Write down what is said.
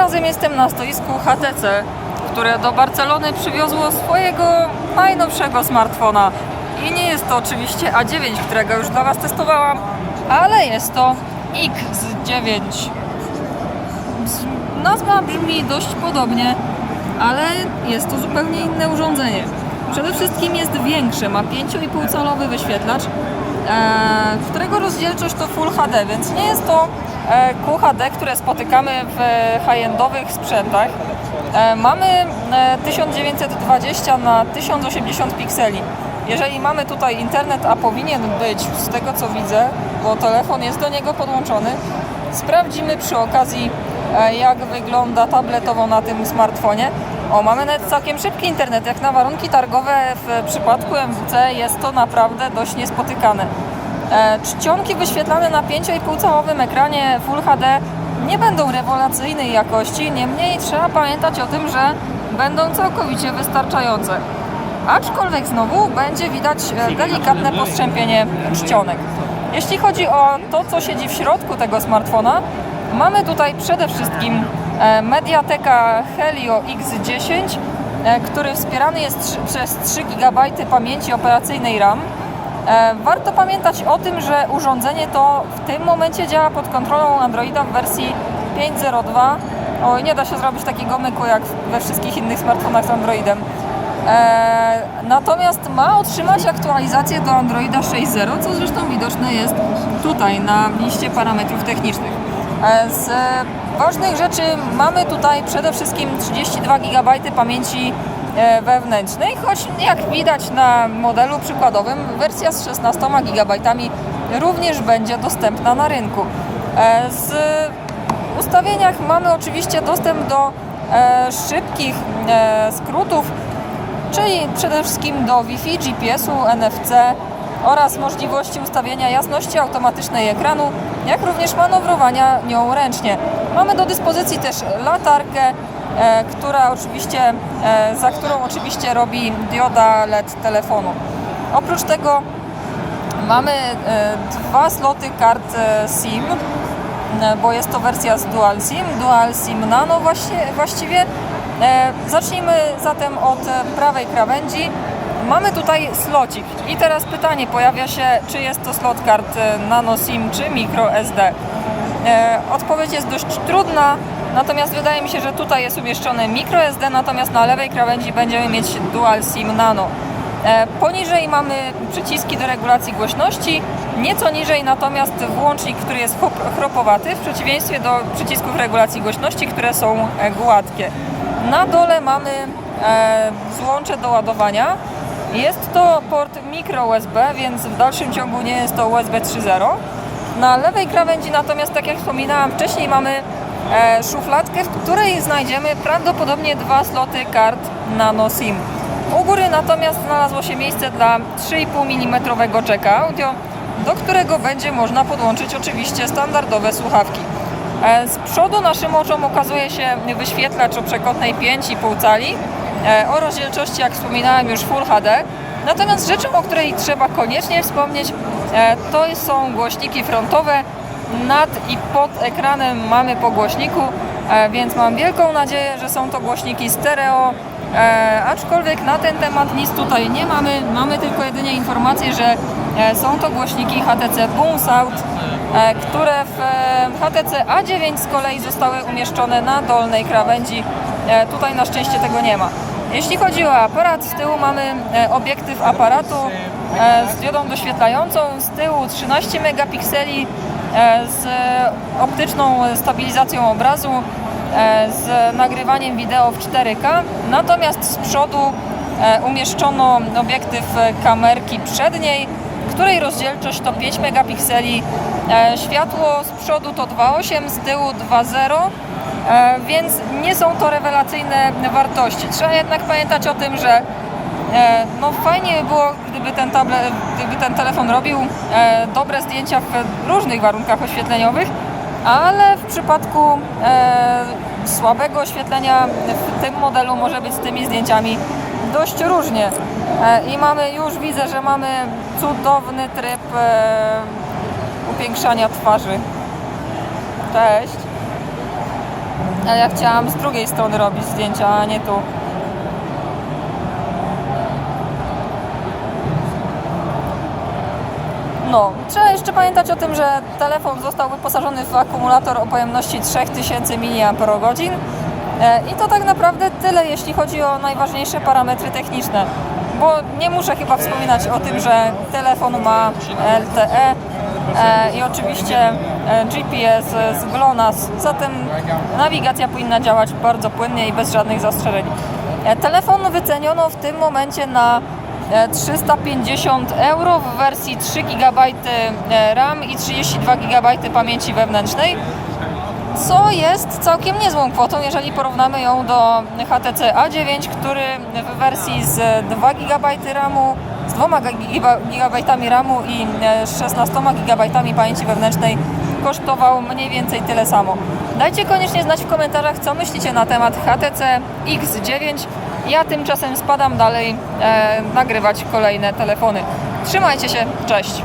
razem jestem na stoisku HTC, które do Barcelony przywiozło swojego najnowszego smartfona. I nie jest to oczywiście A9, którego już dla Was testowałam, ale jest to X9. Z- Nazwa brzmi dość podobnie, ale jest to zupełnie inne urządzenie. Przede wszystkim jest większe, ma 5,5 calowy wyświetlacz, e, którego rozdzielczość to Full HD, więc nie jest to e, QHD, które spotykamy w high-endowych sprzętach. E, mamy e, 1920 na 1080 pikseli. Jeżeli mamy tutaj internet, a powinien być z tego co widzę, bo telefon jest do niego podłączony, sprawdzimy przy okazji jak wygląda tabletowo na tym smartfonie. O, mamy nawet całkiem szybki internet. Jak na warunki targowe w przypadku MWC jest to naprawdę dość niespotykane. E, Czcionki wyświetlane na 5,5-calowym ekranie Full HD nie będą rewelacyjnej jakości, niemniej trzeba pamiętać o tym, że będą całkowicie wystarczające. Aczkolwiek znowu będzie widać e, delikatne postrzępienie czcionek. Jeśli chodzi o to, co siedzi w środku tego smartfona, mamy tutaj przede wszystkim Mediateka Helio X10, e, który wspierany jest przez 3 GB pamięci operacyjnej RAM. E, Warto pamiętać o tym, że urządzenie to w tym momencie działa pod kontrolą Androida w wersji 5.02. Oj, nie da się zrobić takiego myku jak we wszystkich innych smartfonach z Androidem. E, natomiast ma otrzymać aktualizację do Androida 6.0, co zresztą widoczne jest tutaj na liście parametrów technicznych. E, z ważnych rzeczy mamy tutaj przede wszystkim 32 GB pamięci e, wewnętrznej, choć jak widać na modelu przykładowym, wersja z 16 GB również będzie dostępna na rynku. E, Z ustawieniach mamy oczywiście dostęp do e, szybkich e, skrótów, czyli przede wszystkim do Wi-Fi, GPS-u, NFC oraz możliwości ustawienia jasności automatycznej ekranu, jak również manewrowania nią ręcznie. Mamy do dyspozycji też latarkę, e, która oczywiście, e, za którą oczywiście robi dioda LED telefonu. Oprócz tego mamy e, dwa sloty kart SIM, bo jest to wersja z Dual SIM, Dual SIM Nano właściwie. Zacznijmy zatem od prawej krawędzi. Mamy tutaj slocik i teraz pytanie pojawia się, czy jest to slot kart e, Nano SIM czy Micro SD. E, Odpowiedź jest dość trudna, natomiast wydaje mi się, że tutaj jest umieszczone micro SD, natomiast na lewej krawędzi będziemy mieć Dual SIM Nano. E, Poniżej mamy przyciski do regulacji głośności, nieco niżej natomiast włącznik, który jest chropowaty, w przeciwieństwie do przycisków regulacji głośności, które są gładkie. Na dole mamy złącze do ładowania. Jest to port micro USB, więc w dalszym ciągu nie jest to USB 3.0. Na lewej krawędzi natomiast, tak jak wspominałam wcześniej, mamy e, szufladkę, w której znajdziemy prawdopodobnie dwa sloty kart Nano SIM. U góry natomiast znalazło się miejsce dla 3,5 mm jacka audio, do którego będzie można podłączyć oczywiście standardowe słuchawki. E, Z przodu naszym oczom ukazuje się wyświetlacz o przekątnej 5,5 cali o rozdzielczości, jak wspominałem, już Full HD. Natomiast rzeczą, o której trzeba koniecznie wspomnieć, e, to są głośniki frontowe. Nad i pod ekranem mamy po głośniku, e, więc mam wielką nadzieję, że są to głośniki stereo. E, aczkolwiek na ten temat nic tutaj nie mamy. Mamy tylko jedynie informację, że e, są to głośniki HTC Boom Sound, e, które w e, HTC A9 z kolei zostały umieszczone na dolnej krawędzi. E, Tutaj na szczęście tego nie ma. Jeśli chodzi o aparat, z tyłu mamy e, obiektyw aparatu e, z diodą doświetlającą, z tyłu 13 megapikseli e, z optyczną stabilizacją obrazu, z nagrywaniem wideo w 4K. Natomiast z przodu umieszczono obiektyw kamerki przedniej, której rozdzielczość to 5 megapikseli. Światło z przodu to 2.8, z tyłu 2.0. E, więc nie są to rewelacyjne wartości. Trzeba jednak pamiętać o tym, że e, no fajnie by było, gdyby ten, gdyby ten telefon robił e, dobre zdjęcia w różnych warunkach oświetleniowych, ale w przypadku słabego oświetlenia w tym modelu może być z tymi zdjęciami dość różnie. I mamy, już widzę, że mamy cudowny tryb upiększania twarzy. Cześć. Ale ja chciałam z drugiej strony robić zdjęcia, a nie tu. No, trzeba jeszcze pamiętać o tym, że telefon został wyposażony w akumulator o pojemności 3000 mAh E, i to tak naprawdę tyle, jeśli chodzi o najważniejsze parametry techniczne. Bo nie muszę chyba wspominać o tym, że telefon ma LTE i oczywiście e, GPS z GLONASS, zatem nawigacja powinna działać bardzo płynnie i bez żadnych zastrzeżeń. E, Telefon wyceniono w tym momencie na e, 350 euro w wersji 3 GB RAM i 32 GB pamięci wewnętrznej, co jest całkiem niezłą kwotą, jeżeli porównamy ją do HTC A9, który w wersji z 2 GB RAMu, z 2 GB RAMu i e, 16 GB pamięci wewnętrznej kosztował mniej więcej tyle samo. Dajcie koniecznie znać w komentarzach, co myślicie na temat HTC X9. Ja tymczasem spadam dalej e, nagrywać kolejne telefony. Trzymajcie się, cześć!